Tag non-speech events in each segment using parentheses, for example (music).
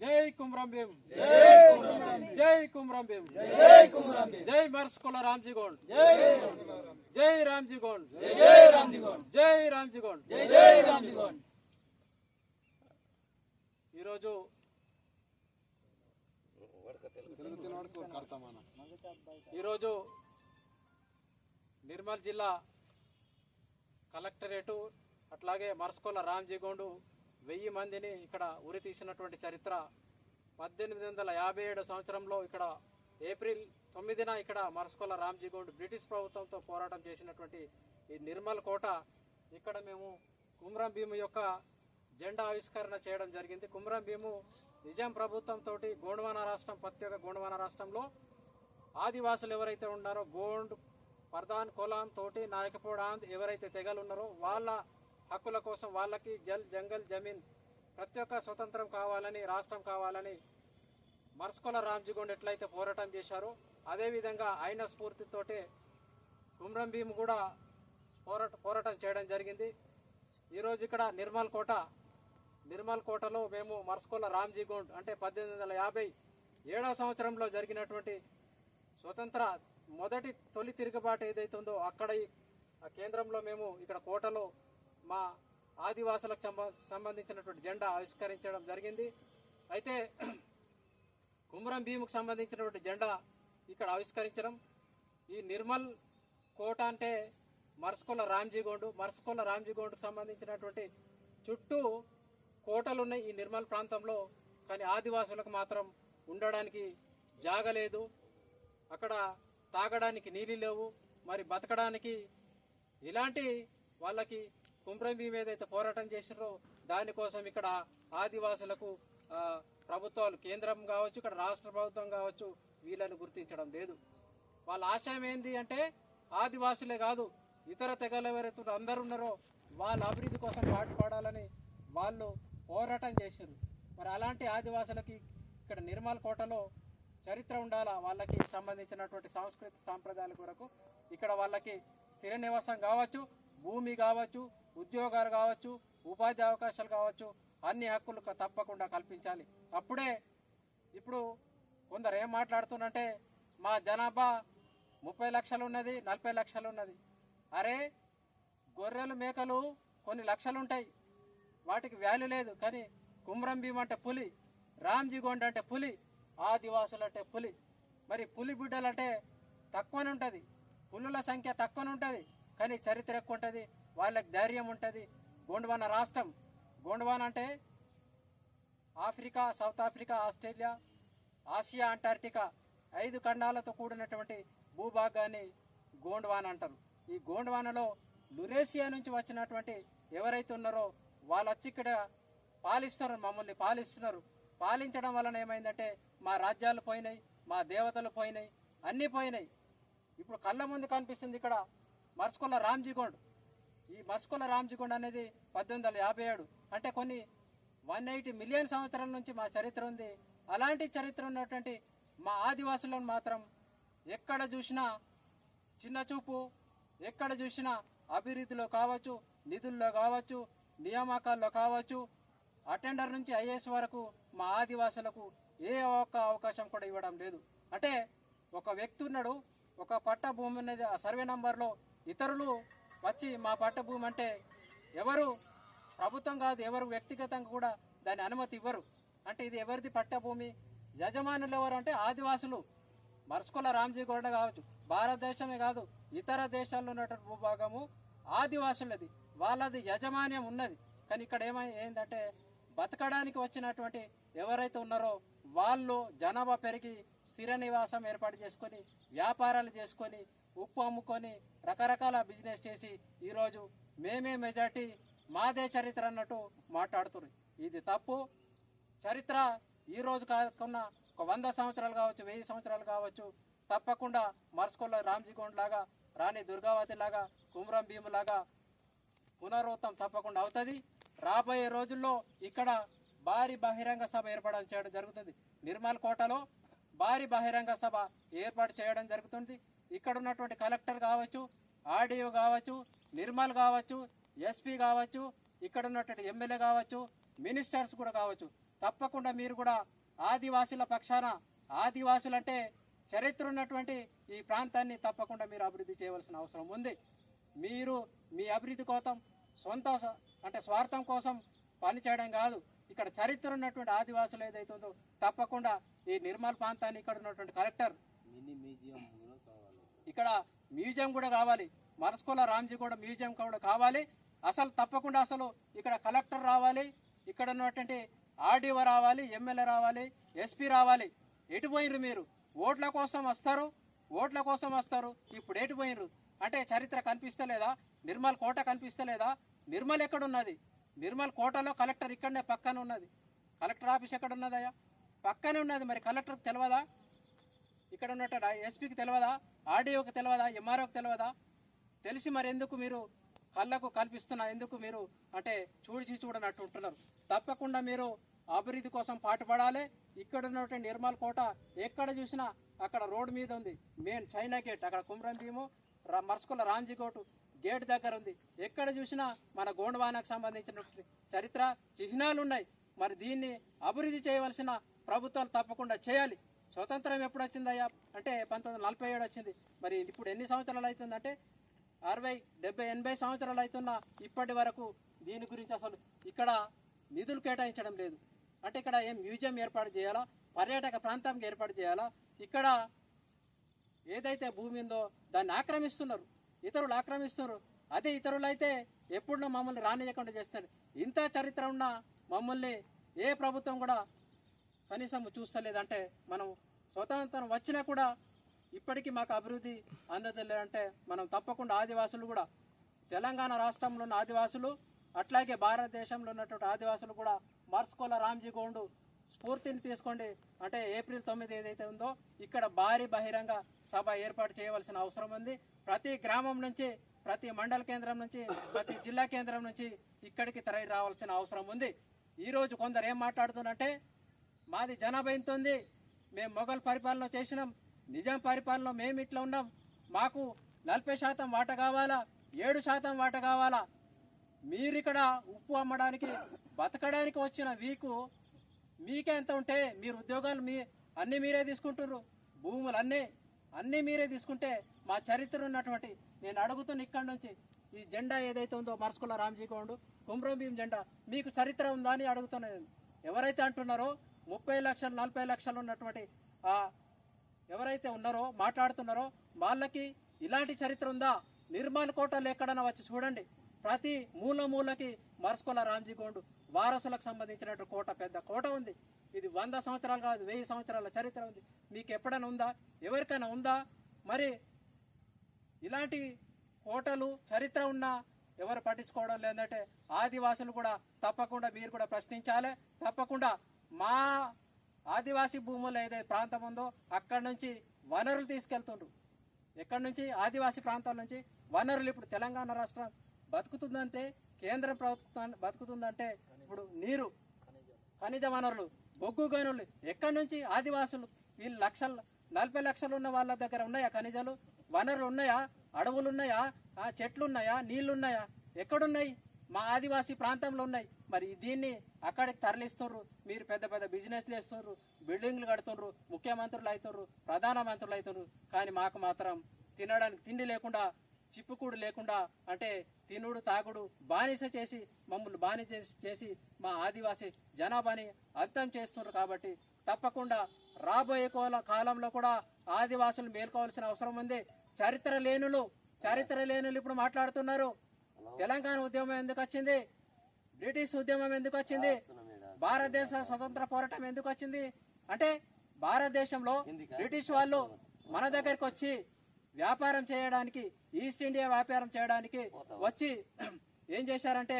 జై కుమ్రం భీం జై కుమ్రం భీం జై మర్స్కుల రామ్జీ గోండ్. జై రామ్జీ గోండ్. జై రామ్జీ గోండ్. ఈరోజు ఈరోజు నిర్మల్ జిల్లా కలెక్టరేటు అట్లాగే మర్స్కోల రామ్జీగోండు వెయ్యి మందిని ఇక్కడ ఉరి తీసినటువంటి చరిత్ర పద్దెనిమిది వందల యాభై ఏడు సంవత్సరంలో ఇక్కడ ఏప్రిల్ తొమ్మిదిన ఇక్కడ మర్స్కోల రామ్జీగోండ్ బ్రిటిష్ ప్రభుత్వంతో పోరాటం చేసినటువంటి ఈ నిర్మల్ కోట ఇక్కడ మేము కుమ్రం భీము యొక్క జెండా ఆవిష్కరణ చేయడం జరిగింది. కుమ్రం భీము నిజాం ప్రభుత్వంతో గోండ్వానా రాష్ట్రం ప్రత్యేక గోండ్వానా రాష్ట్రంలో ఆదివాసులు ఎవరైతే ఉన్నారో గోండ్ పర్దాన్ కొలాం తోటి నాయకపోడాంద్ ఎవరైతే తెగలు ఉన్నారో వాళ్ళ హక్కుల కోసం వాళ్ళకి జల్ జంగల్ జమీన్ ప్రతి ఒక్క స్వతంత్రం కావాలని రాష్ట్రం కావాలని మర్స్కొల రామ్జీగొండ్ ఎట్లయితే పోరాటం చేశారో అదేవిధంగా ఆయన స్ఫూర్తితోటే కుమ్రం భీమ్ కూడా పోరాట పోరాటం చేయడం జరిగింది. ఈరోజు ఇక్కడ నిర్మల్ కోట నిర్మల్ కోటలో మేము మర్స్కొల రామ్జీగొండ్ అంటే పద్దెనిమిది వందల యాభై ఏడవ సంవత్సరంలో జరిగినటువంటి స్వతంత్ర మొదటి తొలి తిరుగుబాటు ఏదైతే ఉందో అక్కడ ఈ ఆ కేంద్రంలో మేము ఇక్కడ కోటలో మా ఆదివాసులకు సంబంధించినటువంటి జెండా ఆవిష్కరించడం జరిగింది. అయితే (clears throat) కుమ్రం భీముకు సంబంధించినటువంటి జెండా ఇక్కడ ఆవిష్కరించడం. ఈ నిర్మల్ కోట అంటే మర్స్కొల రామ్జీగోండు మర్స్కొల రామ్జీగోండుకు సంబంధించినటువంటి చుట్టూ కోటలు ఉన్నాయి ఈ నిర్మల్ ప్రాంతంలో. కానీ ఆదివాసులకు మాత్రం ఉండడానికి జాగలేదు అక్కడ తాగడానికి నీళ్ళు లేవు. మరి బతకడానికి ఇలాంటి వాళ్ళకి కుమ్రం భీమ్ ఏదైతే పోరాటం చేసినారో దానికోసం ఇక్కడ ఆదివాసులకు ప్రభుత్వాలు కేంద్రం కావచ్చు ఇక్కడ రాష్ట్ర ప్రభుత్వం కావచ్చు వీళ్ళని గుర్తించడం లేదు. వాళ్ళ ఆశయం ఏంది అంటే ఆదివాసులే కాదు ఇతర తెగల ఎవరైతే అందరు అందరూ ఉన్నారో వాళ్ళ అభివృద్ధి కోసం పాటుపడాలని వాళ్ళు పోరాటం చేశారు మరి అలాంటి ఆదివాసులకి ఇక్కడ నిర్మల్ కోటలో చరిత్ర ఉండాలా? వాళ్ళకి సంబంధించినటువంటి సాంస్కృతిక సాంప్రదాయాల కొరకు ఇక్కడ వాళ్ళకి స్థిర నివాసం కావచ్చు భూమి కావచ్చు ఉద్యోగాలు కావచ్చు ఉపాధి అవకాశాలు కావచ్చు అన్ని హక్కులు తప్పకుండా కల్పించాలి. అప్పుడే ఇప్పుడు కొందరు ఏం మాట్లాడుతున్నారంటే మా జనాభా ముప్పై లక్షలు ఉన్నది నలభై లక్షలు ఉన్నది. అరే గొర్రెలు మేకలు కొన్ని లక్షలు ఉంటాయి. వాటికి వాల్యూ లేదు. కానీ కుమ్రం భీమ్ అంటే పులి రామ్జీ అంటే పులి ఆదివాసులు అంటే పులి. మరి పులి బిడ్డలు అంటే తక్కువనే ఉంటుంది. పులుల సంఖ్య తక్కువనే ఉంటుంది. కానీ చరిత్ర ఎక్కువ ఉంటుంది. వాళ్ళకి ధైర్యం ఉంటుంది. గోండ్వాన రాష్ట్రం. గోండ్వాన అంటే Africa south Africa Australia Asia Antarctica ఐదు ఖండాలతో కూడినటువంటి భూభాగాన్ని గోండ్వాన్ అంటారు. ఈ గోండ్వానలో లురేసియా నుంచి వచ్చినటువంటి ఎవరైతే ఉన్నారో వాళ్ళు వచ్చి ఇక్కడ పాలిస్తున్నారు మమ్మల్ని పాలిస్తున్నారు. పాలించడం వలన ఏమైందంటే మా రాజ్యాలు పోయినాయి మా దేవతలు పోయినాయి అన్నీ పోయినాయి. ఇప్పుడు కళ్ళ ముందు కనిపిస్తుంది ఇక్కడ మర్చుకున్న రామ్జీగోండ్ ఈ బస్కుల రామ్జీగొండ అనేది పద్దెనిమిది వందల యాభై ఏడు. అంటే కొన్ని వన్ ఎయిటీ మిలియన్ సంవత్సరాల నుంచి మా చరిత్ర ఉంది. అలాంటి చరిత్ర ఉన్నటువంటి మా ఆదివాసులను మాత్రం ఎక్కడ చూసినా చిన్న చూపు ఎక్కడ చూసినా అభివృద్ధిలో కావచ్చు నిధుల్లో కావచ్చు నియామకాల్లో కావచ్చు అటెండర్ నుంచి ఐఏఎస్ వరకు మా ఆదివాసులకు ఏ ఒక్క అవకాశం కూడా ఇవ్వడం లేదు. అంటే ఒక వ్యక్తి ఉన్నాడు ఒక పట్ట భూమి అనేది ఆ సర్వే నంబర్లో ఇతరులు వచ్చి మా పట్ట భూమి అంటే ఎవరు ప్రభుత్వం కాదు ఎవరు వ్యక్తిగతంగా కూడా దాని అనుమతి ఇవ్వరు. అంటే ఇది ఎవరిది పట్టభూమి? యజమానులు ఎవరు అంటే ఆదివాసులు. మరుసుకొల రామ్జీ గౌడ కావచ్చు భారతదేశమే కాదు ఇతర దేశాల్లో ఉన్నటువంటి భూభాగము ఆదివాసులది. వాళ్ళది యజమాన్యం ఉన్నది. కానీ ఇక్కడ ఏమై ఏంటంటే బతకడానికి వచ్చినటువంటి ఎవరైతే ఉన్నారో వాళ్ళు జనాభా పెరిగి స్థిర నివాసం ఏర్పాటు చేసుకొని వ్యాపారాలు చేసుకొని ఉప్పు అమ్ముకొని రకరకాల బిజినెస్ చేసి ఈరోజు మేమే మెజార్టీ మాదే చరిత్ర అన్నట్టు మాట్లాడుతున్నారు ఇది తప్పు. చరిత్ర ఈరోజు కాకుండా ఒక వంద సంవత్సరాలు కావచ్చు వెయ్యి సంవత్సరాలు కావచ్చు తప్పకుండా మర్స్కొల్ల రామ్జీగోండ్ లాగా రాణి దుర్గావతి లాగా కుమ్రం భీము లాగా పునరావృతం తప్పకుండా అవుతుంది. రాబోయే రోజుల్లో ఇక్కడ భారీ బహిరంగ సభ ఏర్పాటు చేయడం జరుగుతుంది. నిర్మల్ కోటలో భారీ బహిరంగ సభ ఏర్పాటు చేయడం జరుగుతుంది. ఇక్కడ ఉన్నటువంటి కలెక్టర్ కావచ్చు ఆర్డీఓ కావచ్చు నిర్మల్ కావచ్చు ఎస్పీ కావచ్చు ఇక్కడ ఉన్నటువంటి ఎమ్మెల్యే కావచ్చు మినిస్టర్స్ కూడా కావచ్చు. తప్పకుండా మీరు కూడా ఆదివాసుల పక్షాన ఆదివాసులంటే చరిత్ర ఉన్నటువంటి ఈ ప్రాంతాన్ని తప్పకుండా మీరు అభివృద్ధి చేయవలసిన అవసరం ఉంది. మీరు మీ అభివృద్ధి కోసం సొంత అంటే స్వార్థం కోసం పనిచేయడం కాదు. ఇక్కడ చరిత్ర ఉన్నటువంటి ఆదివాసులు ఏదైతే ఉందో తప్పకుండా ఈ నిర్మల్ ప్రాంతాన్ని ఇక్కడ ఉన్నటువంటి కలెక్టర్ ఇక్కడ మ్యూజియం కూడా కావాలి. మరస్కోల రామ్జీ కూడా మ్యూజియం కూడా కావాలి. అసలు తప్పకుండా అసలు ఇక్కడ కలెక్టర్ రావాలి. ఇక్కడ ఉన్నటువంటి ఆర్డీఓ రావాలి ఎమ్మెల్యే రావాలి ఎస్పీ రావాలి. ఎటు పోయినరు మీరు? ఓట్ల కోసం వస్తారు. ఓట్ల కోసం వస్తారు. ఇప్పుడు ఎటు పోయినరు అంటే చరిత్ర కనిపిస్తలేదా? నిర్మల్ కోట కనిపిస్తలేదా? నిర్మల్ ఎక్కడున్నది? నిర్మల్ కోటలో కలెక్టర్ ఇక్కడనే పక్కన ఉన్నది. కలెక్టర్ ఆఫీస్ ఎక్కడ ఉన్నదయ్యా పక్కనే ఉన్నది మరి. కలెక్టర్కి తెలియదా ఇక్కడ ఉన్నట్టు ఎస్పీకి తెలియదా ఆర్డీఓకి తెలియదా ఎంఆర్ఓకి తెలియదా తెలిసి మరి ఎందుకు మీరు కళ్ళకు కల్పిస్తున్నా? ఎందుకు మీరు అంటే చూడిచి చూడనట్టు ఉంటున్నారు? తప్పకుండా మీరు అభివృద్ధి కోసం పాటుపడాలి. ఇక్కడ ఉన్నటువంటి నిర్మల్ కోట ఎక్కడ చూసినా అక్కడ రోడ్డు మీద ఉంది. మెయిన్ చైనా గేట్ అక్కడ కుమ్రం భీము రా- మర్స్కుల రామ్జీ కోటు గేట్ దగ్గర ఉంది. ఎక్కడ చూసినా మన గోండవానకు సంబంధించినటువంటి చరిత్ర చిహ్నాలు ఉన్నాయి. మరి దీన్ని అభివృద్ధి చేయవలసిన ప్రభుత్వాలు తప్పకుండా చేయాలి. స్వతంత్రం ఎప్పుడు వచ్చిందయ్యా? అంటే పంతొమ్మిది నలభై ఏడు వచ్చింది. మరి ఇప్పుడు ఎన్ని సంవత్సరాలు అవుతుందంటే? అరవై డెబ్బై ఎనభై సంవత్సరాలు అవుతున్నా ఇప్పటి వరకు దీని గురించి అసలు ఇక్కడ నిధులు కేటాయించడం లేదు. అంటే ఇక్కడ ఏం మ్యూజియం ఏర్పాటు చేయాలా? పర్యాటక ప్రాంతానికి ఏర్పాటు చేయాలా? ఇక్కడ ఏదైతే భూమి ఉందో దాన్ని ఆక్రమిస్తున్నారు. ఇతరులు ఆక్రమిస్తున్నారు. అదే ఇతరులు అయితే ఎప్పుడు మమ్మల్ని రానియకుండా చేస్తారు ఇంత చరిత్ర ఉన్న మమ్మల్ని ఏ ప్రభుత్వం కూడా కనీసం చూస్తలేదంటే మనం స్వతంత్రం వచ్చినా కూడా ఇప్పటికీ మాకు అభివృద్ధి అందలేదంటే మనం తప్పకుండా ఆదివాసులు కూడా తెలంగాణ రాష్ట్రంలో ఉన్న ఆదివాసులు అట్లాగే భారతదేశంలో ఉన్నటువంటి ఆదివాసులు కూడా మార్చుకోల రామ్జీ గోండు స్ఫూర్తిని తీసుకోండి. అంటే ఏప్రిల్ తొమ్మిది ఏదైతే ఉందో ఇక్కడ భారీ బహిరంగ సభ ఏర్పాటు చేయవలసిన అవసరం ఉంది. ప్రతి గ్రామం నుంచి ప్రతి మండల కేంద్రం నుంచి ప్రతి జిల్లా కేంద్రం నుంచి ఇక్కడికి తరలి రావాల్సిన అవసరం ఉంది. ఈరోజు కొందరు ఏం మాట్లాడుతున్నారంటే మాది జనాభా ఎంత ఉంది. మేము మొఘల్ పరిపాలన చేసినాం. నిజాం పరిపాలన మేము ఇట్లా ఉన్నాం. మాకు నలభై శాతం వాట కావాలా? ఏడు శాతం వాట కావాలా? మీరు ఇక్కడ ఉప్పు అమ్మడానికి బతకడానికి వచ్చిన వీకు మీకే ఎంత ఉంటే మీరు ఉద్యోగాలు మీ అన్నీ మీరే తీసుకుంటున్నారు భూములు అన్నీ అన్నీ మీరే తీసుకుంటే మా చరిత్ర ఉన్నటువంటి నేను అడుగుతున్న ఇక్కడి నుంచి ఈ జెండా ఏదైతే ఉందో మరసుకుల రామ్జీ గౌండు కుమ్రం భీం జెండా మీకు చరిత్ర ఉందా అని అడుగుతున్నాను ఎవరైతే అంటున్నారో ముప్పై లక్షలు నలభై లక్షలు ఉన్నటువంటి ఎవరైతే ఉన్నారో మాట్లాడుతున్నారో వాళ్ళకి ఇలాంటి చరిత్ర ఉందా? నిర్మల్ కోటలు ఎక్కడన్నా వచ్చి చూడండి. ప్రతి మూల మూలకి మరసుకుల రామ్జీ గోండు వారసులకు సంబంధించినట్టు కోట పెద్ద కోట ఉంది. ఇది వంద సంవత్సరాలు కాదు వెయ్యి సంవత్సరాల చరిత్ర ఉంది. మీకు ఎప్పుడైనా ఉందా? ఎవరికైనా ఉందా? మరి ఇలాంటి కోటలు చరిత్ర ఉన్నా ఎవరు పట్టించుకోవడం లేదంటే ఆదివాసులు కూడా తప్పకుండా మీరు కూడా ప్రశ్నించాలి. తప్పకుండా మా ఆదివాసీ భూములు ఏదైతే ప్రాంతం ఉందో అక్కడి నుంచి వనరులు తీసుకెళ్తుండ్రు. ఎక్కడి నుంచి? ఆదివాసీ ప్రాంతాల నుంచి. వనరులు ఇప్పుడు తెలంగాణ రాష్ట్రం బతుకుతుందంటే కేంద్ర ప్రభుత్వం బతుకుతుందంటే ఇప్పుడు నీరు ఖనిజ వనరులు బొగ్గు గనులు ఎక్కడి నుంచి ఆదివాసులు? వీళ్ళు లక్షలు నలభై లక్షలు ఉన్న వాళ్ళ దగ్గర ఉన్నాయా ఖనిజాలు? వనరులు ఉన్నాయా? అడవులు ఉన్నాయా చెట్లు ఉన్నాయా నీళ్ళు ఉన్నాయా ఎక్కడున్నాయి? మా ఆదివాసీ ప్రాంతంలో ఉన్నాయి. మరి దీన్ని అక్కడికి తరలిస్తున్నారు మీరు పెద్ద పెద్ద బిజినెస్లు వేస్తున్నారు బిల్డింగ్లు కడుతున్నారు ముఖ్యమంత్రులు అవుతున్నారు ప్రధానమంత్రులు అవుతున్నారు కానీ మాకు మాత్రం తినడానికి తిండి లేకుండా చిప్పుకూడు లేకుండా అంటే తినుడు తాగుడు బానిస చేసి మమ్మల్ని బానిస చేసి చేసి మా ఆదివాసీ జనాభాని అంతం చేస్తున్నారు కాబట్టి తప్పకుండా రాబోయే కోల కాలంలో కూడా ఆదివాసులు మేల్కోవాల్సిన అవసరం ఉంది. చరిత్ర లేనులు చరిత్ర లేనులు ఇప్పుడు మాట్లాడుతున్నారు. తెలంగాణ ఉద్యమం ఎందుకు వచ్చింది? బ్రిటిష్ ఉద్యమం ఎందుకు వచ్చింది? భారతదేశ స్వతంత్ర పోరాటం ఎందుకు వచ్చింది? అంటే భారతదేశంలో బ్రిటిష్ వాళ్ళు మన దగ్గరికి వచ్చి వ్యాపారం చేయడానికి ఈస్ట్ ఇండియా వ్యాపారం చేయడానికి వచ్చి ఏం చేశారంటే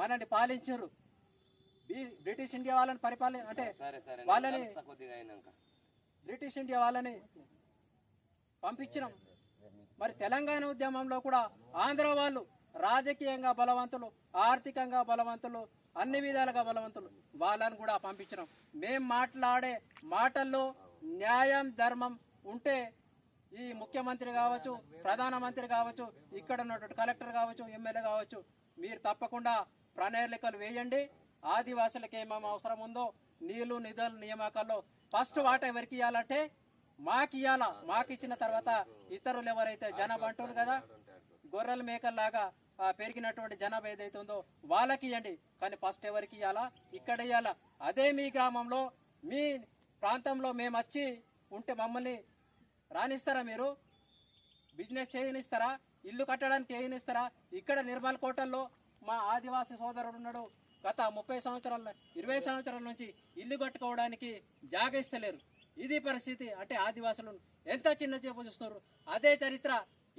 మనల్ని పాలించారు. బ్రిటిష్ ఇండియా వాళ్ళని పరిపాలి అంటే వాళ్ళని బ్రిటిష్ ఇండియా వాళ్ళని పంపించినాం. మరి తెలంగాణ ఉద్యమంలో కూడా ఆంధ్ర వాళ్ళు రాజకీయంగా బలవంతులు ఆర్థికంగా బలవంతులు అన్ని విధాలుగా బలవంతులు వాళ్ళని కూడా పంపించినాం. మేం మాట్లాడే మాటల్లో న్యాయం ధర్మం ఉంటే ఈ ముఖ్యమంత్రి కావచ్చు ప్రధానమంత్రి కావచ్చు ఇక్కడ ఉన్నటువంటి కలెక్టర్ కావచ్చు ఎమ్మెల్యే కావచ్చు మీరు తప్పకుండా ప్రణాళికలు వేయండి. ఆదివాసులకు ఏమేమి అవసరం ఉందో నీళ్ళు నిధులు నియామకాల్లో ఫస్ట్ వాట ఎవరికి ఇవ్వాలంటే మాకు ఇవ్వాలా? మాకు ఇచ్చిన తర్వాత ఇతరులు ఎవరైతే జనబంటులు కదా గొర్రెల మేకల్లాగా పెరిగినటువంటి జనాభా ఏదైతే ఉందో వాళ్ళకి ఇవ్వండి. కానీ ఫస్ట్ ఎవరికి ఇవ్వాలా? ఇక్కడ ఇవ్వాలా? అదే మీ గ్రామంలో మీ ప్రాంతంలో మేము వచ్చి ఉంటే మమ్మల్ని రానిస్తారా మీరు? బిజినెస్ చేయనిస్తారా? ఇల్లు కట్టడానికి చేయనిస్తారా? ఇక్కడ నిర్మల్ కోటల్లో మా ఆదివాసీ సోదరుడు ఉన్నాడు. గత ముప్పై సంవత్సరాల ఇరవై సంవత్సరాల నుంచి ఇల్లు కట్టుకోవడానికి జాగ ఇస్తలేరు ఇది పరిస్థితి. అంటే ఆదివాసులు ఎంత చిన్న చేపు చూస్తున్నారు. అదే చరిత్ర.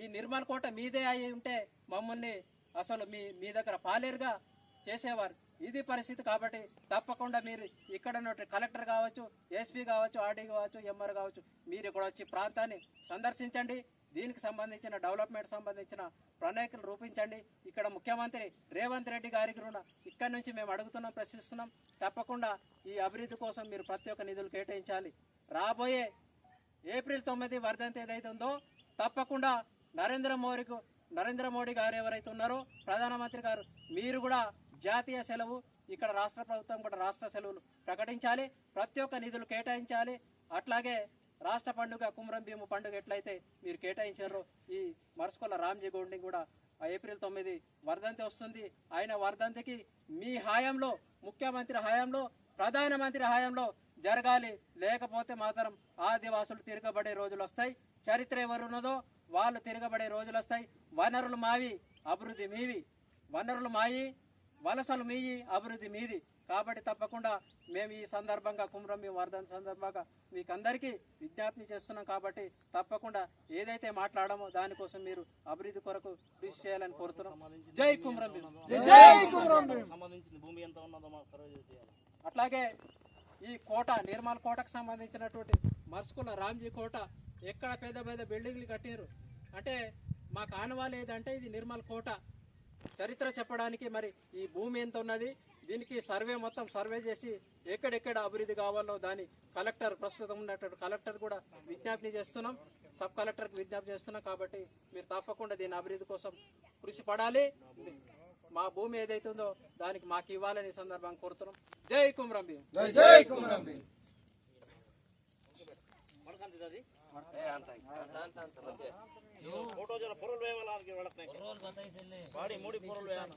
ఈ నిర్మల్ కోట మీదే అయి ఉంటే మమ్మల్ని అసలు మీ మీ దగ్గర పాలేరుగా చేసేవారు. ఇది పరిస్థితి కాబట్టి తప్పకుండా మీరు ఇక్కడ ఉన్నటువంటి కలెక్టర్ కావచ్చు ఎస్పీ కావచ్చు ఆర్డీ కావచ్చు ఎంఆర్ కావచ్చు మీరు ఇక్కడ వచ్చి ప్రాంతాన్ని సందర్శించండి. దీనికి సంబంధించిన డెవలప్మెంట్ సంబంధించిన ప్రణాళికలు రూపించండి. ఇక్కడ ముఖ్యమంత్రి రేవంత్ రెడ్డి గారికి రుణ ఇక్కడ నుంచి మేము అడుగుతున్నాం ప్రశ్నిస్తున్నాం. తప్పకుండా ఈ అభివృద్ధి కోసం మీరు ప్రతి ఒక్క నిధులు కేటాయించాలి. రాబోయే ఏప్రిల్ తొమ్మిది వర్ధంతి ఏదైతే ఉందో తప్పకుండా నరేంద్ర మోడీకు నరేంద్ర మోడీ గారు ఎవరైతే ఉన్నారో ప్రధానమంత్రి గారు మీరు కూడా జాతీయ సెలవు ఇక్కడ రాష్ట్ర ప్రభుత్వం కూడా రాష్ట్ర సెలవులు ప్రకటించాలి. ప్రతి ఒక్క నిధులు కేటాయించాలి. అట్లాగే రాష్ట్ర పండుగ కుమరం భీము పండుగ ఎట్లయితే మీరు కేటాయించారో ఈ మరుసుకోల రామ్జీ గౌడ్ని కూడా ఏప్రిల్ తొమ్మిది వర్ధంతి వస్తుంది. ఆయన వర్ధంతికి మీ హయాంలో ముఖ్యమంత్రి హయాంలో ప్రధానమంత్రి హయాంలో జరగాలి. లేకపోతే మాత్రం ఆదివాసులు తిరగబడే రోజులు వస్తాయి. చరిత్ర ఎవరున్నదో వాళ్ళు తిరగబడే రోజులు వస్తాయి. వనరులు మావి అభివృద్ధి మీవి. వనరులు మాయి వలసలు మీయి అభివృద్ధి మీది. కాబట్టి తప్పకుండా మేము ఈ సందర్భంగా కుమ్రం మీ వర్ధన సందర్భంగా మీకు అందరికీ విజ్ఞప్తి చేస్తున్నాం. కాబట్టి తప్పకుండా ఏదైతే మాట్లాడామో దానికోసం మీరు అభివృద్ధి కొరకు కృషి చేయాలని కోరుతున్నాం. జై కుమ్రం భీమ్. సంబంధించిన భూమి ఎంత ఉన్నదో మాకు సర్వే చేయాలి అట్లాగే ఈ కోట నిర్మల్ కోటకు సంబంధించినటువంటి మర్సుకుల రామ్జీ కోట ఎక్కడ పెద్ద పెద్ద బిల్డింగ్లు కట్టారు అంటే మాకు ఆనవాళ్ళు ఏదంటే ఇది నిర్మల్ కోట. చరిత్ర చెప్పడానికి మరి ఈ భూమి ఎంత ఉన్నది? దీనికి సర్వే మొత్తం సర్వే చేసి ఎక్కడెక్కడ అభివృద్ధి కావాలో దాని కలెక్టర్ ప్రస్తుతం ఉన్నటువంటి కలెక్టర్ కూడా విజ్ఞప్తి చేస్తున్నాం. సబ్ కలెక్టర్కి విజ్ఞప్తి చేస్తున్నాం కాబట్టి మీరు తప్పకుండా దీని అభివృద్ధి కోసం కృషి పడాలి. మా భూమి ఏదైతే ఉందో దానికి మాకు ఇవ్వాలని ఈ సందర్భంగా కోరుతున్నాం. జై కుమ్రం ಫೋಟೋ ಜರ ಪೊರಲ್ ವೇವಲ್ಲ ಅಂತ ಹೇಳತ್ನೆ ಪೊರಲ್ ಬಂದೈತೆ ಇಲ್ಲಿ ಬಾಡಿ ಮೂಡಿ ಪೊರಲ್ ವೇವಲ್ಲ